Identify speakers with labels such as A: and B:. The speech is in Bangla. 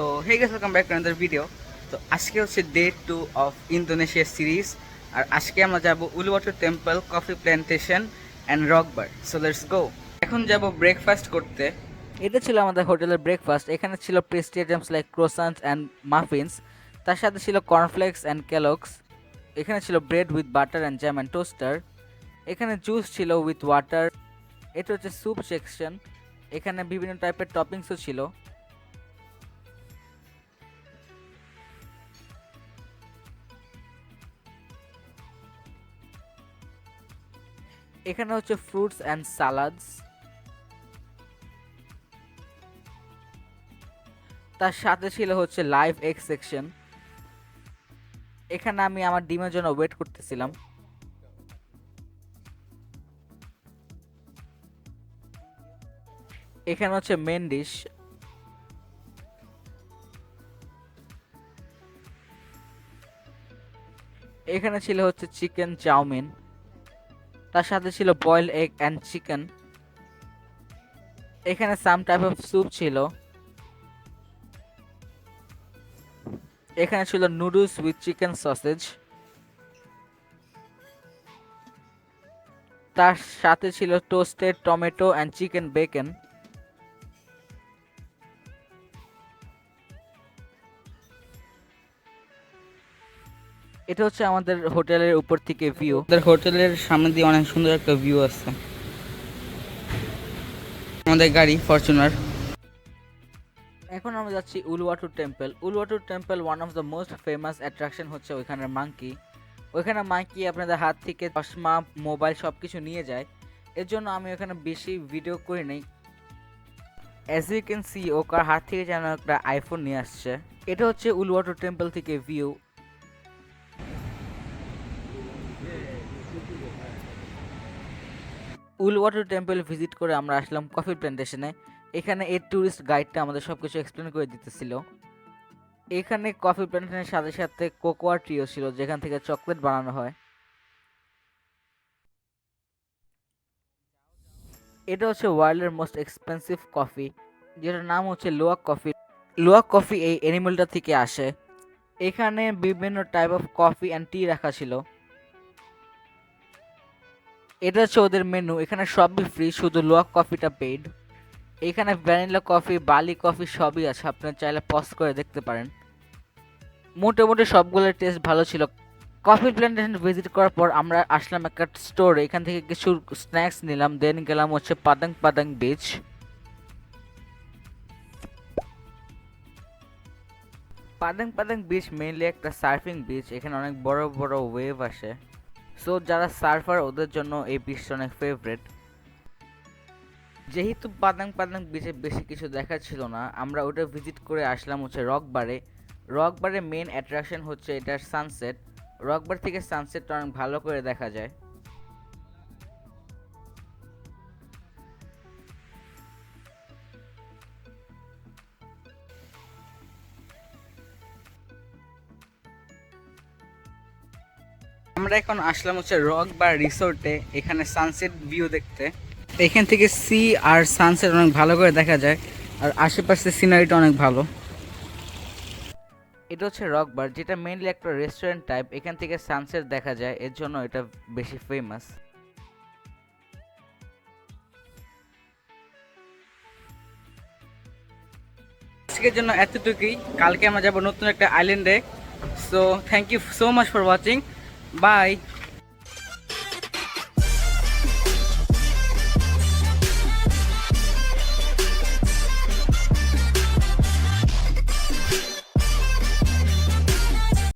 A: তো hey guys welcome back to another video তো আজকে হচ্ছে day two of Indonesia series আর আজকে আমরা যাব Uluwatu temple coffee plantation and Rock Bar so let's go এখন যাব ব্রেকফাস্ট করতে। এটা ছিল আমাদের হোটেলের ব্রেকফাস্ট এখানে ছিল pastry items like croissants and muffins তার সাথে ছিল কর্নফ্লেক্স অ্যান্ড ক্যালক্স এখানে ছিল bread with butter and jam and toaster এখানে জুস ছিল উইথ ওয়াটার এটা হচ্ছে স্যুপ সেকশন এখানে বিভিন্ন টাইপের টপিংসও ছিল। এখানে হচ্ছে ফ্রুটস অ্যান্ড সালাডস তার সাথে ছিল হচ্ছে লাইভ এক্স সেকশন এখানে আমি আমার ডিমের জন্য ওয়েট করতেছিলাম। এখানে হচ্ছে মেন ডিশ এখানে ছিল হচ্ছে চিকেন চাউমিন। তার সাথে ছিল বয়েল এগ অ্যান্ড চিকেন এখানে সাম টাইপ অফ স্যুপ ছিল। এখানে ছিল নুডলস উইথ চিকেন সসেজ তার সাথে ছিল toasted tomato and chicken bacon এটা হচ্ছে আমাদের হোটেলের উপর থেকে ভিউ আমাদের হোটেলের সামনে দিয়ে অনেক সুন্দর একটা ভিউ আছে। আমাদের গাড়ি ফরচুনার এখন আমরা যাচ্ছি Uluwatu temple Uluwatu temple one of the most famous attraction হচ্ছে ওইখানের মাঙ্কি ওইখানে মাঙ্কি আপনাদের হাত থেকে চশমা মোবাইল সব কিছু নিয়ে যায়। এর জন্য আমি ওখানে বেশি ভিডিও করি নাই। অ্যাজ ইউ ক্যান সি ওকার হাত থেকে যেন একটা আইফোন নিয়ে আসছে। এটা হচ্ছে উলওয়াটু টেম্পল থেকে ভিউ উলওয়াটার টেম্পল ভিজিট করে আমরা আসলাম কফি প্ল্যান্টেশনে এখানে এই ট্যুরিস্ট গাইডটা আমাদের সব কিছু এক্সপ্লেন করে দিতেছিল। এখানে কফি প্ল্যান্টেশনের সাথে সাথে কোকোয়া ট্রিও ছিল, যেখান থেকে চকলেট বানানো হয়। এটা হচ্ছে ওয়ার্ল্ডের মোস্ট এক্সপেন্সিভ কফি, যেটার নাম হচ্ছে লোয়াক কফি। লোয়াক কফি এই অ্যানিমেলটা থেকে আসে। এখানে বিভিন্ন type of coffee and tea রাখা ছিল। এটা হচ্ছে ওদের মেনু এখানে সবই ফ্রি শুধু লোয়া কফিটা পেইড এখানে ভ্যানিলা কফি বালি কফি সবই আছে, আপনার চাইলে পজ করে দেখতে পারেন। মোটামুটি সবগুলোর টেস্ট ভালো ছিল। কফি প্ল্যান্টেশন ভিজিট করার পর আমরা আসলাম একটা স্টোরে এখান থেকে কিছু স্ন্যাক্স নিলাম দেন গেলাম হচ্ছে Padang Padang beach Padang Padang beach mainly একটা সার্ফিং বিচ এখানে অনেক বড় বড় ওয়েভ আসে। সো যারা সার্ফার, ওদের জন্য এই বিচটা অনেক ফেভারেট যেহেতু পাদাং পাদাং বিচে বেশি কিছু দেখা ছিল না, আমরা ওটা ভিজিট করে আসলাম হচ্ছে রকবারে রকবারে মেন অ্যাট্রাকশন হচ্ছে এটার সানসেট রকবার থেকে সানসেটটা অনেক ভালো করে দেখা যায়। আমরা এখন আসলাম হচ্ছে রক বা রিসোর্টে, এখানে সানসেট ভিউ দেখতে। এখান থেকে সি আর সানসেট অনেক ভালো করে দেখা যায়, আর আশেপাশে সিনারিটা অনেক ভালো। এটা হচ্ছে রক বার, যেটা মেইনলি একটা রেস্টুরেন্ট টাইপ এখান থেকে সানসেট দেখা যায়, এর জন্য এটা বেশি ফেমাস আজকের জন্য এতটুকুই, কালকে আমরা যাব নতুন একটা আইল্যান্ডে so thank you so much for watching Bye!